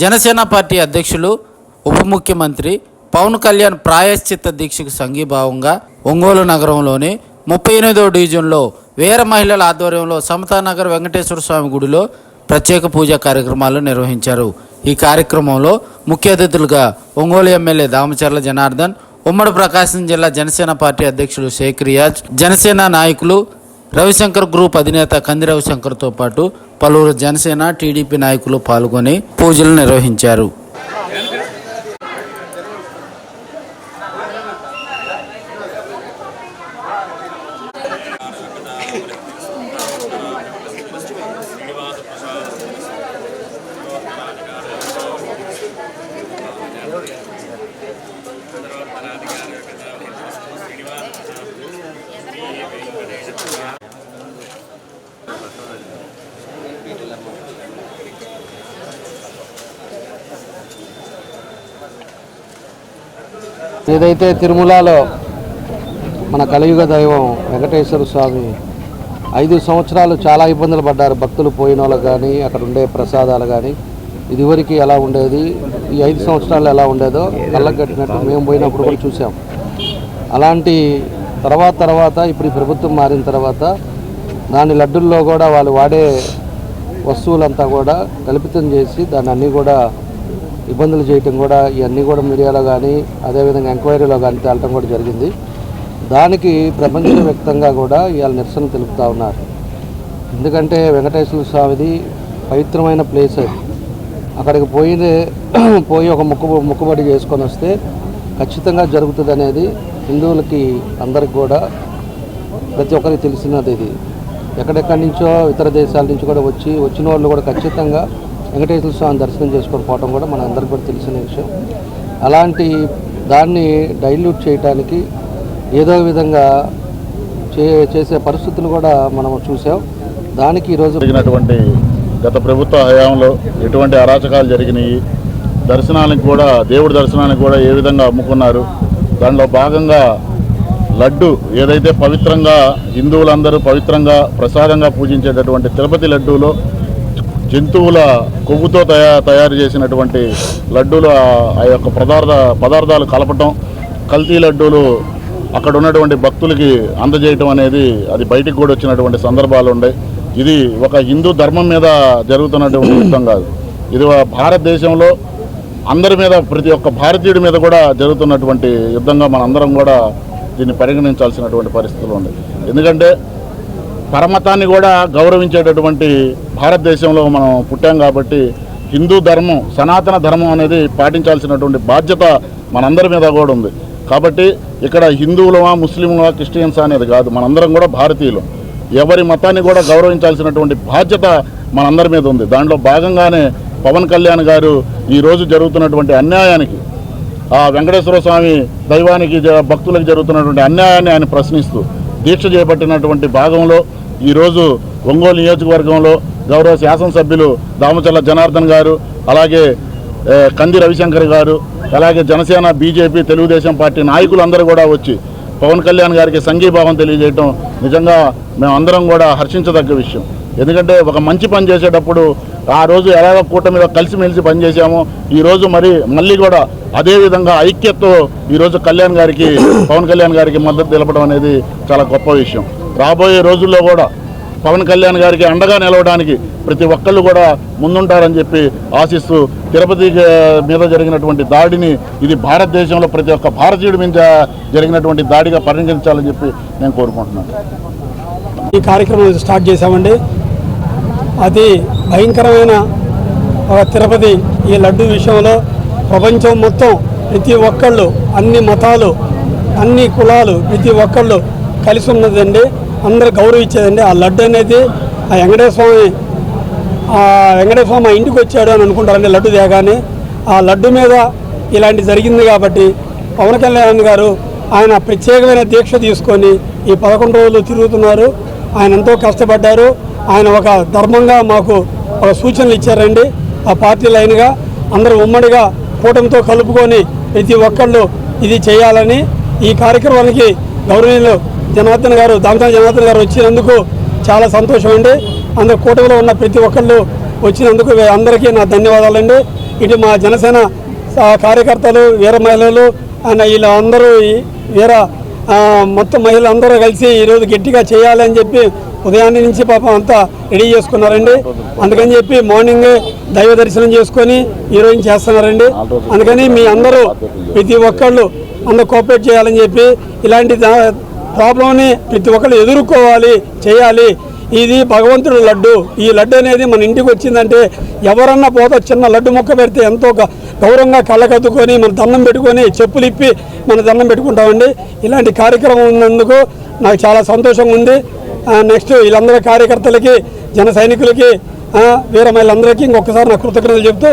Janasena party అధ్యక్షులు ఉప ముఖ్యమంత్రి పవన్ కళ్యాణ్ ప్రాయశ్చిత్త దీక్షకు సంఘీభావంగా ఒంగోలు నగరంలోని ముప్పై ఎనిమిదో డివిజన్లో వీర మహిళల ఆధ్వర్యంలో సమతానగర్ వెంకటేశ్వర స్వామి గుడిలో ప్రత్యేక పూజా కార్యక్రమాలు నిర్వహించారు. ఈ కార్యక్రమంలో ముఖ్య అతిథులుగా ఒంగోలు ఎమ్మెల్యే దామచర్ల జనార్దన్ ఉమ్మడి ప్రకాశం జిల్లా జనసేన పార్టీ అధ్యక్షులు షేక్ రియాజ్ జనసేన నాయకులు రవిశంకర్ గ్రూప్ అధినేత కంది రవిశంకర్తో పాటు పలువురు జనసేన టీడీపీ నాయకులు పాల్గొని పూజలు నిర్వహించారు. ఏదైతే తిరుమలలో మన కలియుగ దైవం వెంకటేశ్వర స్వామి ఐదు సంవత్సరాలు చాలా ఇబ్బందులు పడ్డారు. భక్తులు పోయిన వాళ్ళకి కానీ అక్కడ ఉండే ప్రసాదాలు కానీ ఇదివరకు ఎలా ఉండేది? ఈ ఐదు సంవత్సరాలు ఎలా ఉండేదో కళ్ళకు కట్టినట్టు మేము పోయినప్పుడు కూడా చూసాం. అలాంటి తర్వాత తర్వాత ఇప్పుడు ఈ ప్రభుత్వం మారిన తర్వాత దాని లడ్డుల్లో కూడా వాళ్ళు వాడే వస్తువులంతా కూడా కల్పితం చేసి దాన్ని అన్నీ కూడా ఇబ్బందులు చేయటం కూడా ఇవన్నీ కూడా మీడియాలో కానీ అదేవిధంగా ఎంక్వైరీలో కానీ తేలటం కూడా జరిగింది. దానికి ప్రపంచవ్యాప్తంగా కూడా ఇవాళ నిరసన తెలుపుతూ ఉన్నారు. ఎందుకంటే వెంకటేశ్వర స్వామిది పవిత్రమైన ప్లేస్ అది. అక్కడికి పోయి పోయి ఒక మొక్కు మొక్కుబడి చేసుకొని వస్తే ఖచ్చితంగా జరుగుతుంది అనేది హిందువులకి అందరికి కూడా ప్రతి ఒక్కరికి తెలిసినది ఇది. ఎక్కడెక్కడి నుంచో ఇతర దేశాల నుంచి కూడా వచ్చి వచ్చిన వాళ్ళు కూడా ఖచ్చితంగా వెంకటేశ్వర స్వామి దర్శనం చేసుకొని కూడా మన అందరికీ కూడా తెలిసిన విషయం. అలాంటి దాన్ని డైల్యూట్ చేయడానికి ఏదో విధంగా చే చేసే పరిస్థితులు కూడా మనం చూసాం. దానికి ఈరోజు జరిగినటువంటి గత ప్రభుత్వ హయాంలో ఎటువంటి అరాచకాలు జరిగినాయి. దర్శనానికి కూడా దేవుడి దర్శనానికి కూడా ఏ విధంగా అమ్ముకున్నారు. దానిలో భాగంగా లడ్డు ఏదైతే పవిత్రంగా హిందువులందరూ పవిత్రంగా ప్రసాదంగా పూజించేటటువంటి తిరుపతి లడ్డూలో జంతువుల కొవ్వుతో తయా తయారు చేసినటువంటి లడ్డూలు ఆ- యొక్క పదార్థ పదార్థాలు కలపటం కల్తీ లడ్డూలు అక్కడ ఉన్నటువంటి భక్తులకి అందజేయటం అనేది అది బయటికి కూడా వచ్చినటువంటి సందర్భాలు ఉన్నాయి. ఇది ఒక హిందూ ధర్మం మీద జరుగుతున్నటువంటి యుద్ధం కాదు. ఇది భారతదేశంలో అందరి మీద ప్రతి ఒక్క భారతీయుడి మీద కూడా జరుగుతున్నటువంటి యుద్ధంగా మనందరం కూడా దీన్ని పరిగణించాల్సినటువంటి పరిస్థితులు ఉన్నాయి. ఎందుకంటే పరమతాన్ని కూడా గౌరవించేటటువంటి భారతదేశంలో మనం పుట్టాం కాబట్టి హిందూ ధర్మం సనాతన ధర్మం అనేది పాటించాల్సినటువంటి బాధ్యత మనందరి మీద కూడా ఉంది. కాబట్టి ఇక్కడ హిందువులమా ముస్లింలమా క్రిస్టియన్స్ అనేది కాదు మనందరం కూడా భారతీయులు. ఎవరి మతాన్ని కూడా గౌరవించాల్సినటువంటి బాధ్యత మనందరి మీద ఉంది. దాంట్లో భాగంగానే పవన్ కళ్యాణ్ గారు ఈరోజు జరుగుతున్నటువంటి అన్యాయానికి ఆ వెంకటేశ్వర స్వామి దైవానికి జ- భక్తులకు జరుగుతున్నటువంటి అన్యాయాన్ని ఆయన ప్రశ్నిస్తూ దీక్ష చేపట్టినటువంటి భాగంలో ఈరోజు ఒంగోలు నియోజకవర్గంలో గౌరవ శాసనసభ్యులు దామచల్ల జనార్దన్ గారు అలాగే కంది రవిశంకర్ గారు అలాగే జనసేన బీజేపీ తెలుగుదేశం పార్టీ నాయకులందరూ కూడా వచ్చి పవన్ కళ్యాణ్ గారికి సంఘీభావం తెలియజేయటం నిజంగా మేమందరం కూడా హర్షించదగ్గ విషయం. ఎందుకంటే ఒక మంచి పని చేసేటప్పుడు ఆ రోజు ఎలాగ కూటమిలో కలిసిమెలిసి పనిచేసామో ఈ రోజు మరి మళ్ళీ కూడా అదేవిధంగా ఐక్యతతో ఈరోజు కళ్యాణ్ గారికి పవన్ కళ్యాణ్ గారికి మద్దతు తెలపడం అనేది చాలా గొప్ప విషయం. రాబోయే రోజుల్లో కూడా పవన్ కళ్యాణ్ గారికి అండగా నిలవడానికి ప్రతి ఒక్కళ్ళు కూడా ముందుంటారని చెప్పి ఆశిస్తూ తిరుపతి మీద జరిగినటువంటి దాడిని ఇది భారతదేశంలో ప్రతి ఒక్క భారతీయుడి మీద జరిగినటువంటి దాడిగా పరిగణించాలని చెప్పి నేను కోరుకుంటున్నాను. ఈ కార్యక్రమం స్టార్ట్ చేశామండి. అతి భయంకరమైన తిరుపతి ఈ లడ్డు విషయంలో ప్రపంచం మొత్తం ప్రతి ఒక్కళ్ళు అన్ని మతాలు అన్ని కులాలు ప్రతి ఒక్కళ్ళు కలిసి ఉన్నదండి. అందరూ గౌరవించేదండి. ఆ లడ్డు అనేది ఆ వెంకటేశ్వర స్వామి ఆ వెంకటేశ్వర స్వామి మా ఇంటికి వచ్చాడు అని అనుకుంటారండి లడ్డు తేగానే ఆ లడ్డు మీద ఇలాంటి జరిగింది కాబట్టి పవన్ కళ్యాణ్ గారు ఆయన ప్రత్యేకమైన దీక్ష తీసుకొని ఈ పదకొండు రోజులు తిరుగుతున్నారు. ఆయన ఎంతో కష్టపడ్డారు. ఆయన ఒక ధర్మంగా మాకు ఒక సూచనలు ఇచ్చారండి. ఆ పార్టీ లైన్గా అందరూ ఉమ్మడిగా కూటమితో కలుపుకొని ప్రతి ఒక్కళ్ళు ఇది చేయాలని ఈ కార్యక్రమానికి గౌరవనీయులు జనార్దన్ గారు దామచంద్ర జనార్దన్ గారు వచ్చినందుకు చాలా సంతోషం అండి అందరు కూటమిలో ఉన్న ప్రతి ఒక్కళ్ళు వచ్చినందుకు అందరికీ నా ధన్యవాదాలండి. ఇటు మా జనసేన కార్యకర్తలు వీర మహిళలు అన్న వీళ్ళందరూ ఈ వీర మొత్తం మహిళలందరూ కలిసి ఈరోజు గట్టిగా చేయాలని చెప్పి ఉదయాన్నే నుంచి పాపం అంతా రెడీ చేసుకున్నారండి. అందుకని చెప్పి మార్నింగ్ దైవ దర్శనం చేసుకొని ఈరోజు చేస్తున్నారండి. అందుకని మీ అందరూ ప్రతి ఒక్కళ్ళు అందరూ కోఆపరేట్ చేయాలని చెప్పి ఇలాంటి దా- ప్రాబ్లంని ప్రతి ఒక్కరు ఎదుర్కోవాలి చేయాలి. ఇది భగవంతుడు లడ్డు. ఈ లడ్డు అనేది మన ఇంటికి వచ్చిందంటే ఎవరన్నా పోతా చిన్న లడ్డు మొక్క పెడితే ఎంతో గౌరవంగా కళ్ళకద్దుకొని మన దండం పెట్టుకొని చెప్పులు ఇప్పి మన దండం పెట్టుకుంటామండి. ఇలాంటి కార్యక్రమం ఉన్నందుకు నాకు చాలా సంతోషంగా ఉంది. నెక్స్ట్ వీళ్ళందరి కార్యకర్తలకి జన సైనికులకి వీరమైలందరికీ ఇంకొకసారి నా కృతజ్ఞతలు చెప్తూ